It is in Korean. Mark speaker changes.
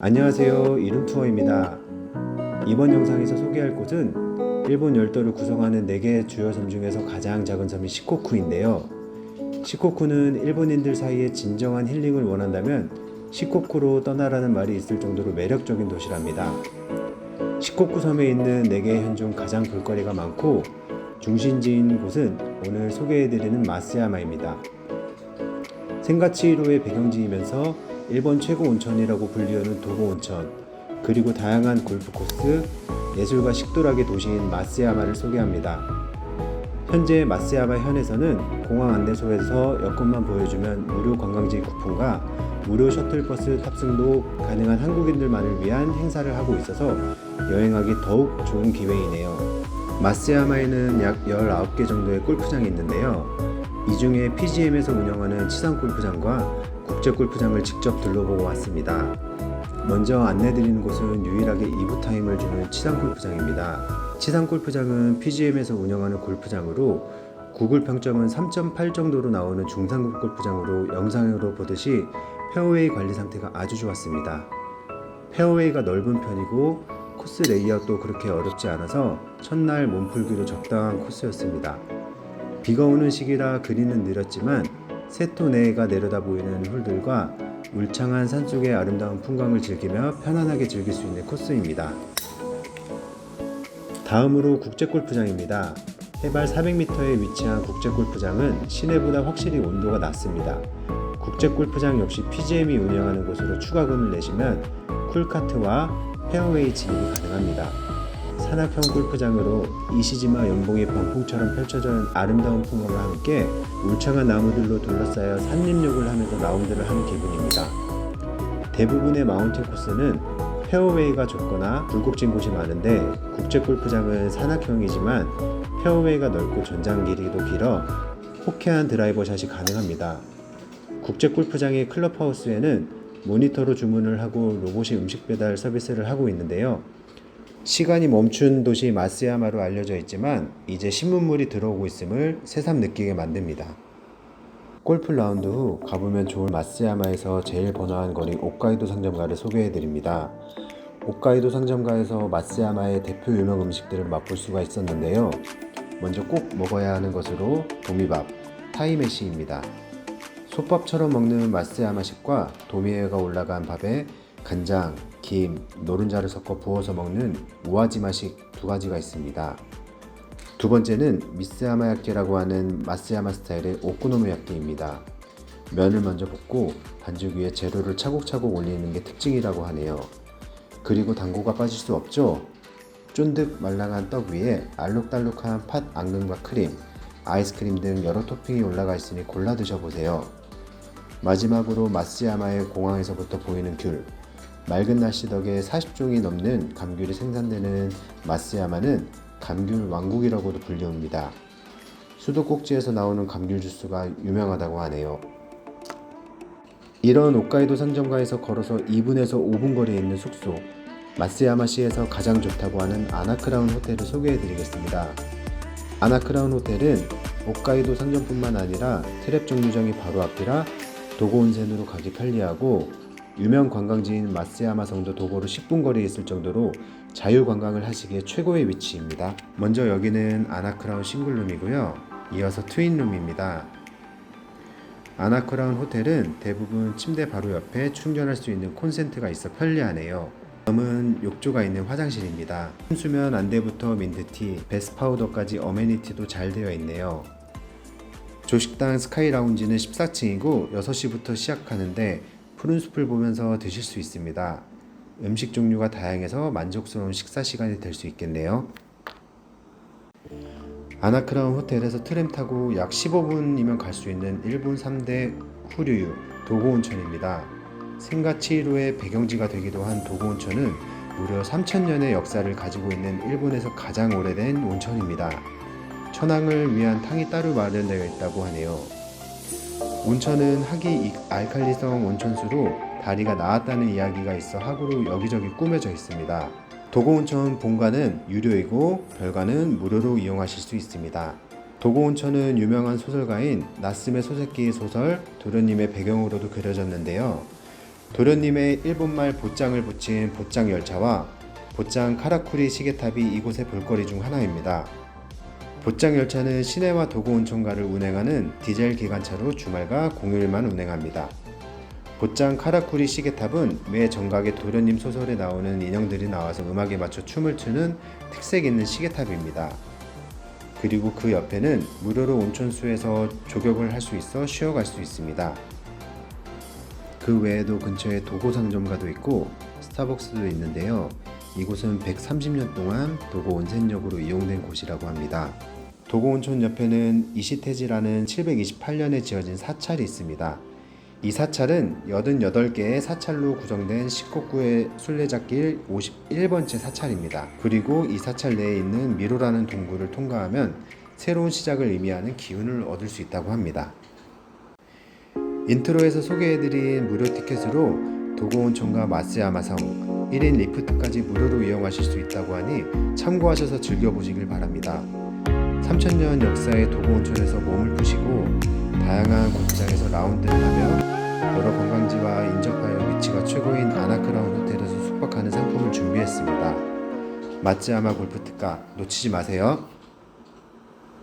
Speaker 1: 안녕하세요. 이름투어입니다. 이번 영상에서 소개할 곳은 일본 열도를 구성하는 4개의 주요 섬 중에서 가장 작은 섬이 시코쿠인데요. 시코쿠는 일본인들 사이에 진정한 힐링을 원한다면 시코쿠로 떠나라는 말이 있을 정도로 매력적인 도시랍니다. 시코쿠 섬에 있는 4개의 현 중 가장 볼거리가 많고 중심지인 곳은 오늘 소개해드리는 마스야마입니다. 생가치히로의 배경지이면서 일본 최고 온천이라고 불리우는 도고 온천, 그리고 다양한 골프 코스, 예술과 식도락의 도시인 마스야마를 소개합니다. 현재 마스야마 현에서는 공항 안내소에서 여권만 보여주면 무료 관광지 쿠폰과 무료 셔틀버스 탑승도 가능한 한국인들만을 위한 행사를 하고 있어서 여행하기 더욱 좋은 기회이네요. 마스야마에는 약 19개 정도의 골프장이 있는데요. 이 중에 PGM에서 운영하는 치산 골프장과 국제 골프장을 직접 둘러보고 왔습니다. 먼저 안내드리는 곳은 유일하게 2부 타임을 주는 치산 골프장입니다. 치산 골프장은 PGM에서 운영하는 골프장으로 구글 평점은 3.8 정도로 나오는 중상급 골프장으로 영상으로 보듯이 페어웨이 관리 상태가 아주 좋았습니다. 페어웨이가 넓은 편이고 코스 레이아웃도 그렇게 어렵지 않아서 첫날 몸풀기로 적당한 코스였습니다. 비가 오는 시기라 그린은 느렸지만 세토 내가 내려다 보이는 홀들과 울창한 산속의 아름다운 풍광을 즐기며 편안하게 즐길 수 있는 코스입니다. 다음으로 국제골프장입니다. 해발 400m에 위치한 국제골프장은 시내보다 확실히 온도가 낮습니다. 국제골프장 역시 PGM이 운영하는 곳으로 추가금을 내시면 쿨카트와 페어웨이 진입이 가능합니다. 산악형 골프장으로 이시지마 연봉이 병풍처럼 펼쳐져 있는 아름다운 풍광과 함께 울창한 나무들로 둘러싸여 산림욕을 하면서 라운드를 하는 기분입니다. 대부분의 마운틴 코스는 페어웨이가 좁거나 굴곡진 곳이 많은데 국제 골프장은 산악형이지만 페어웨이가 넓고 전장 길이도 길어 호쾌한 드라이버 샷이 가능합니다. 국제 골프장의 클럽하우스에는 모니터로 주문을 하고 로봇이 음식 배달 서비스를 하고 있는데요. 시간이 멈춘 도시 마스야마로 알려져 있지만 이제 신문물이 들어오고 있음을 새삼 느끼게 만듭니다. 골프 라운드 후 가보면 좋을 마스야마에서 제일 번화한 거리 옥가이도 상점가를 소개해 드립니다. 옥가이도 상점가에서 마스야마의 대표 유명 음식들을 맛볼 수가 있었는데요. 먼저 꼭 먹어야 하는 것으로 도미밥, 타이메시입니다. 솥밥처럼 먹는 마스야마식과 도미에가 올라간 밥에 간장, 김, 노른자를 섞어 부어서 먹는 우아지마식 두 가지가 있습니다. 두 번째는 미스야마야끼라고 하는 마스야마 스타일의 오코노미야끼입니다. 면을 먼저 볶고 반죽 위에 재료를 차곡차곡 올리는 게 특징이라고 하네요. 그리고 당고가 빠질 수 없죠. 쫀득 말랑한 떡 위에 알록달록한 팥 앙금과 크림, 아이스크림 등 여러 토핑이 올라가 있으니 골라 드셔보세요. 마지막으로 마스야마의 공항에서부터 보이는 귤. 맑은 날씨 덕에 40종이 넘는 감귤이 생산되는 마스야마는 감귤 왕국이라고도 불리웁니다. 수도꼭지에서 나오는 감귤 주스가 유명하다고 하네요. 이런 옥가이도 상점가에서 걸어서 2분에서 5분 거리에 있는 숙소 마스야마시에서 가장 좋다고 하는 아나크라운 호텔을 소개해 드리겠습니다. 아나크라운 호텔은 옥가이도 상점뿐만 아니라 트랩 정류장이 바로 앞이라 도고 온센으로 가기 편리하고 유명 관광지인 마스야마 성도 도고로 10분 거리에 있을 정도로 자유 관광을 하시기에 최고의 위치입니다. 먼저 여기는 아나크라운 싱글룸이고요. 이어서 트윈룸입니다. 아나크라운 호텔은 대부분 침대 바로 옆에 충전할 수 있는 콘센트가 있어 편리하네요. 다음은 욕조가 있는 화장실입니다. 수면 안대부터 민트티, 베스 파우더까지 어메니티도 잘 되어 있네요. 조식당 스카이 라운지는 14층이고 6시부터 시작하는데 푸른 숲을 보면서 드실 수 있습니다. 음식 종류가 다양해서 만족스러운 식사 시간이 될 수 있겠네요. 아나크라운 호텔에서 트램 타고 약 15분이면 갈 수 있는 일본 3대 후류유 도고 온천입니다. 생가치히로의 배경지가 되기도 한 도고 온천은 무려 3천년의 역사를 가지고 있는 일본에서 가장 오래된 온천입니다. 천황을 위한 탕이 따로 마련되어 있다고 하네요. 온천은 하기 알칼리성 온천수로 다리가 나았다는 이야기가 있어 하구로 여기저기 꾸며져 있습니다. 도고온천 본관은 유료이고 별관은 무료로 이용하실 수 있습니다. 도고온천은 유명한 소설가인 나스메 소세키의 소설 도련님의 배경으로도 그려졌는데요. 도련님의 일본말 보장을 붙인 보장 열차와 보장 카라쿠리 시계탑이 이곳의 볼거리 중 하나입니다. 보장 열차는 시내와 도고 온천가를 운행하는 디젤 기관차로 주말과 공휴일만 운행합니다. 보장 카라쿠리 시계탑은 매 정각의 도련님 소설에 나오는 인형들이 나와서 음악에 맞춰 춤을 추는 특색 있는 시계탑입니다. 그리고 그 옆에는 무료로 온천수에서 조격을 할 수 있어 쉬어갈 수 있습니다. 그 외에도 근처에 도고 상점가도 있고 스타벅스도 있는데요. 이곳은 130년 동안 도고 온센역으로 이용된 곳이라고 합니다. 도고 온천 옆에는 이시테지라는 728년에 지어진 사찰이 있습니다. 이 사찰은 88개의 사찰로 구성된 19구의 순례자길 51번째 사찰입니다. 그리고 이 사찰 내에 있는 미로라는 동굴을 통과하면 새로운 시작을 의미하는 기운을 얻을 수 있다고 합니다. 인트로에서 소개해드린 무료 티켓으로 도고온천과 마스야마성 1인 리프트까지 무료로 이용하실 수 있다고 하니 참고하셔서 즐겨보시길 바랍니다. 3000년 역사의 도고온천에서 몸을 푸시고 다양한 골프장에서 라운드를 하며 여러 관광지와 인접하여 위치가 최고인 아나크라운 호텔에서 숙박하는 상품을 준비했습니다. 마츠야마 골프 특가 놓치지 마세요.